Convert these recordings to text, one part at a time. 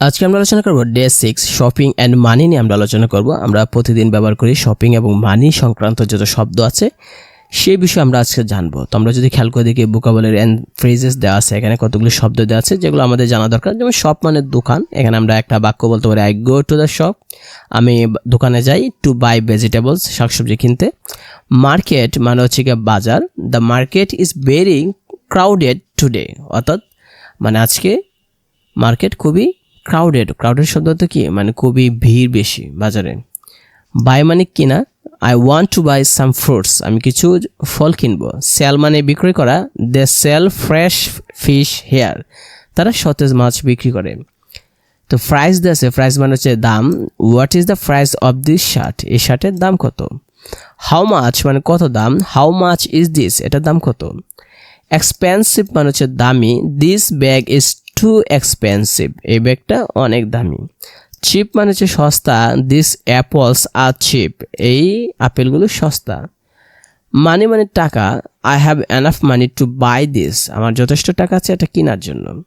আজকে আমরা আলোচনা করব day six shopping and money নিয়ে আমরা আলোচনা করব। আমরা প্রতিদিন ব্যবহার করি শপিং এবং মানি সংক্রান্ত যত শব্দ আছে, সেই বিষয়ে আমরা আজকে জানব। তো আমরা যদি খেয়াল করে দেখি বুকাবলের অ্যান্ড ফ্রেজেস দেওয়া আছে, এখানে কতগুলো শব্দ দেওয়া আছে, যেগুলো আমাদের জানা দরকার। যেমন শপ মানে দোকান, এখানে আমরা একটা বাক্য বলতে পারি I go to the shop আমি দোকানে যাই টু বাই ভেজিটেবলস শাকসবজি কিনতে। মার্কেট মানে হচ্ছে গিয়ে বাজার। The market is very crowded today অর্থাৎ মানে আজকে মার্কেট খুবই ক্রাউডেড ক্রাউডেড শব্দ তো কি? মানে খুবই ভিড় বেশি বাজারে। বাই মানে কিনা? I want to buy some fruits আমি কিছু ফল কিনবো। সেল মানে বিক্রয় করা। They sell fresh fish here তারা সতেজ মাছ বিক্রি করে। তো প্রাইস আছে। প্রাইস মানে হচ্ছে দাম। What is the price of this shirt এই শার্টের দাম কত? হাউ মাছ মানে কত দাম? হাউ মাছ ইজ দিস এটার দাম কত? এক্সপেন্সিভ মানে হচ্ছে দামি। This bag is too expensive এই ব্যাগটা অনেক দামি। চিপ মানে হচ্ছে সস্তা। দিস অ্যাপলস আর চিপ এই আপেলগুলো সস্তা। মানি মানে টাকা। I have enough money to buy this আমার যথেষ্ট টাকা আছে এটা কেনার জন্য।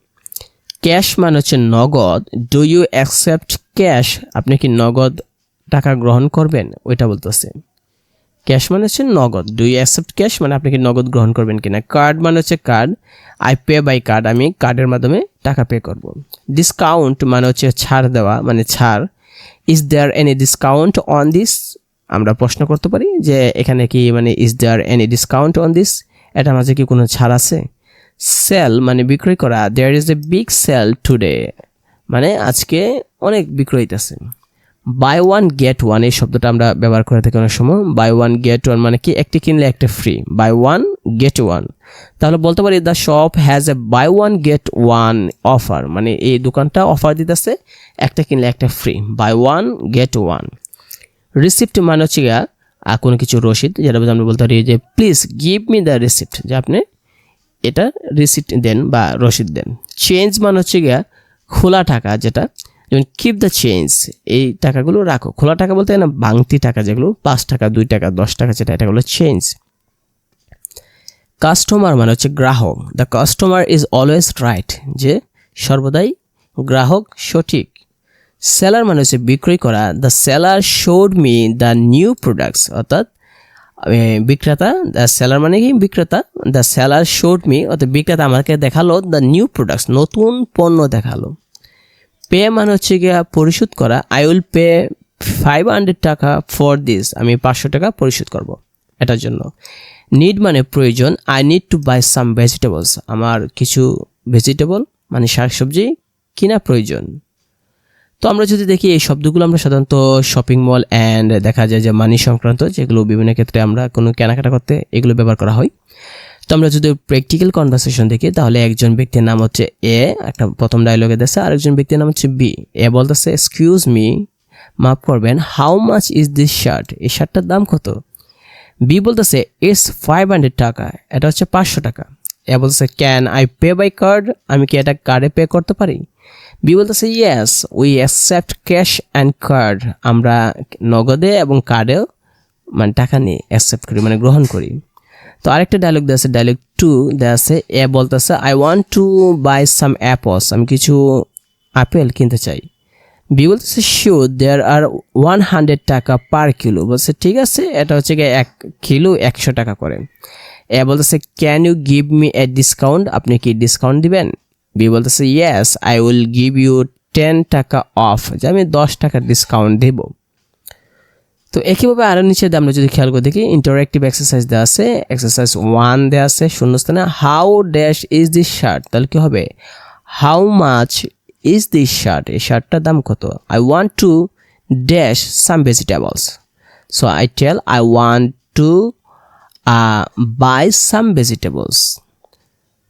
ক্যাশ মানে হচ্ছে নগদ। ডু ইউ অ্যাকসেপ্ট ক্যাশ আপনি কি নগদ টাকা গ্রহণ করবেন? ওইটা বলতেছে। ক্যাশ মানে হচ্ছে নগদ। ডু ইউ অ্যাকসেপ্ট ক্যাশ মানে আপনি কি নগদ গ্রহণ করবেন কিনা? কার্ড মানে হচ্ছে card I pay by card আমি কার্ডের মাধ্যমে টাকা পে করব। ডিসকাউন্ট মানে হচ্ছে ছাড় দেওয়া মানে ছাড়। Is there any discount on this আমরা প্রশ্ন করতে পারি যে এখানে কি মানে is there any discount on this এটা মাঝে কি কোনো ছাড় আছে? সেল মানে বিক্রয় করা। There is a big sale today মানে আজকে অনেক বিক্রয় হইতেছে। বাই ওয়ান গেট ওয়ান এই শব্দটা আমরা ব্যবহার করে থাকি অনেক সময়। বাই ওয়ান গেট ওয়ান মানে কি? একটি কিনলে একটা free buy one get one তাহলে বলতে পারি the shop has a buy one get one offer মানে এই দোকানটা অফার দিতেছে, একটা কিনলে একটা free buy one get one receipt মানে হচ্ছে গিয়া কোনো কিছু রসিদ, যেটা আমরা বলতে পারি যে please give me the receipt যে আপনি এটা রিসিপ্ট দেন বা রসিদ দেন। চেঞ্জ মানে হচ্ছে গিয়া, খোলা টাকা যেটা যেমন কিপ দ্য চেঞ্জ এই টাকাগুলো রাখো। খোলা টাকা বলতে না বাংতি টাকা যেগুলো, পাঁচ টাকা, দুই টাকা, দশ টাকা, যেটা, এটা হলো চেঞ্জ কাস্টমার মানে হচ্ছে গ্রাহক। The customer is always right যে সর্বদাই গ্রাহক সঠিক। সেলার মানে হচ্ছে বিক্রয় করা। The seller showed me the new products অর্থাৎ বিক্রেতা দ্য সেলার মানে কি? বিক্রেতা। দ্য সেলার শোড মি অর্থাৎ বিক্রেতা আমাকে দেখাল দ্য নিউ প্রোডাক্টস নতুন পণ্য দেখাল। পে মানে হচ্ছে গিয়া পরিশোধ করা। I will pay five hundred টাকা ফর দিস আমি পাঁচশো টাকা পরিশোধ করব এটার জন্য। নিড মানে প্রয়োজন। I need to buy some vegetables আমার কিছু ভেজিটেবল মানে শাকসবজি কিনা প্রয়োজন। তো আমরা যদি দেখি এই শব্দগুলো আমরা সাধারণত শপিং মল অ্যান্ড দেখা যায় যে মানি সংক্রান্ত যেগুলো বিভিন্ন ক্ষেত্রে আমরা কোনো কেনাকাটা করতে এগুলো ব্যবহার করা হয়। তো আমরা যদি প্র্যাকটিক্যাল কনভারসেশন দেখি, তাহলে একজন ব্যক্তির নাম হচ্ছে এ একটা প্রথম ডায়লগে দিচ্ছে আরেকজন ব্যক্তির নাম হচ্ছে বি এ বলতেছে এক্সকিউজ মি মাফ করবেন how much is this shirt এই শার্টটার দাম কত? বি বলতেছে ইটস ফাইভ হান্ড্রেড টাকা, এটা হচ্ছে পাঁচশো টাকা। এ বলতেছে can I pay by card আমি কি এটা কার্ডে পে করতে পারি? বি বলতেছে yes we accept cash and card আমরা নগদে এবং কার্ডেও মানে টাকা নিয়ে অ্যাকসেপ্ট করি মানে গ্রহণ করি। তো আরেকটা ডায়লগ দেওয়া আছে ডায়লগ টু দেওয়া আছে, এ বলতেছে I want to buy some apples আমি কিছু আপেল কিনতে চাই। বি বলতেছে sure there are one hundred টাকা পার কিলো বলছে, ঠিক আছে, এটা হচ্ছে গিয়ে এক কিলো একশো টাকা করে। এ বলতেছে can you give me a discount আপনি কি ডিসকাউন্ট দিবেন? বি বলতেছে yes I will give you ten টাকা অফ যে আমি দশ টাকা ডিসকাউন্ট দেবো। তো একইভাবে আরও নিচে আমরা যদি খেয়াল করে দেখি ইন্টারঅ্যাক্টিভ এক্সারসাইজ দেওয়া আছে এক্সারসাইজ ওয়ান দেওয়া আছে শূন্যস্থানে। How dash is this shirt তাহলে কী হবে? How much is this shirt এই শার্টটার দাম কত? I want to dash some vegetables so I tell I want to buy some vegetables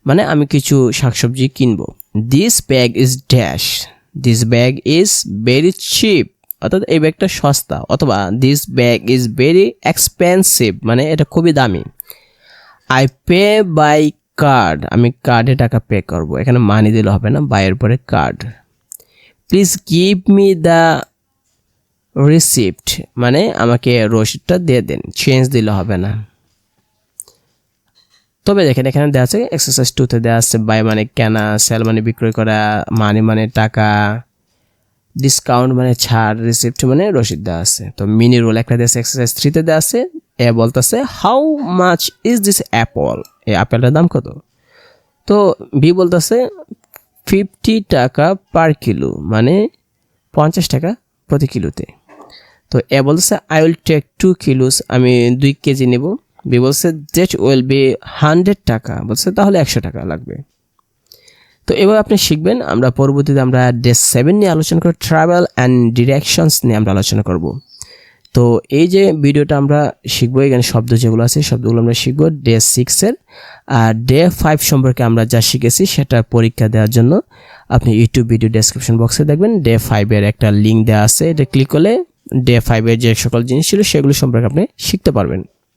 মানে আমি কিছু শাকসবজি কিনবো। This bag is dash this bag is very cheap অর্থাৎ এই ব্যাগটা সস্তা অথবা this bag is very expensive মানে এটা খুবই দামি। আই পে বাই কার্ড আমি কার্ডে টাকা পে করব। এখানে মানি দিলে হবে না বাইয়ের পরে card please give me the receipt মানে আমাকে রসিদটা দিয়ে দেন চেঞ্জ দিলে হবে না। তবে দেখেন, এখানে দেওয়া আছে এক্সারসাইজ টুতে দেওয়া আছে বাই মানে কেনা সেল মানে বিক্রয় করা মানি মানে টাকা। ডিসকাউন্ট মানে ছাড় রিসিপ্ট মানে রসিদ দেওয়া আছে। তো মিনি রোল একটা দেশে এক্সারসাইজ থ্রিতে দেওয়া আছে। এ বলতেছে how much is this apple এই আপেলটার দাম কত? তো বি বলতেছে ফিফটি টাকা পার কিলো মানে পঞ্চাশ টাকা প্রতি কিলোতে তো এ বলছে I will take two kilos আমি দুই কেজি নেব। বি বলছে দ্যাট উইল বি হান্ড্রেড টাকা। বলছে, তাহলে একশো টাকা লাগবে। তো এবার আপনি শিখবেন, আমরা পরবর্তীতে আমরা ডে সেভেন নিয়ে আলোচনা করব, ট্রাভেল অ্যান্ড ডিরেকশনস নিয়ে আমরা আলোচনা করব। তো এই যে ভিডিওটা আমরা শিখব, এখানে শব্দ যেগুলো আছে, শব্দগুলো আমরা শিখব, ডে সিক্সের আর ডে ফাইভ সম্পর্কে আমরা যা শিখেছি, সেটা পরীক্ষা দেওয়ার জন্য আপনি ইউটিউব ভিডিও ডেসক্রিপশন বক্সে দেখবেন, ডে ফাইভের একটা লিঙ্ক দেওয়া আছে, এটা ক্লিক করলে ডে ফাইভের যে সকল জিনিস ছিল, সেগুলো সম্পর্কে আপনি শিখতে পারবেন।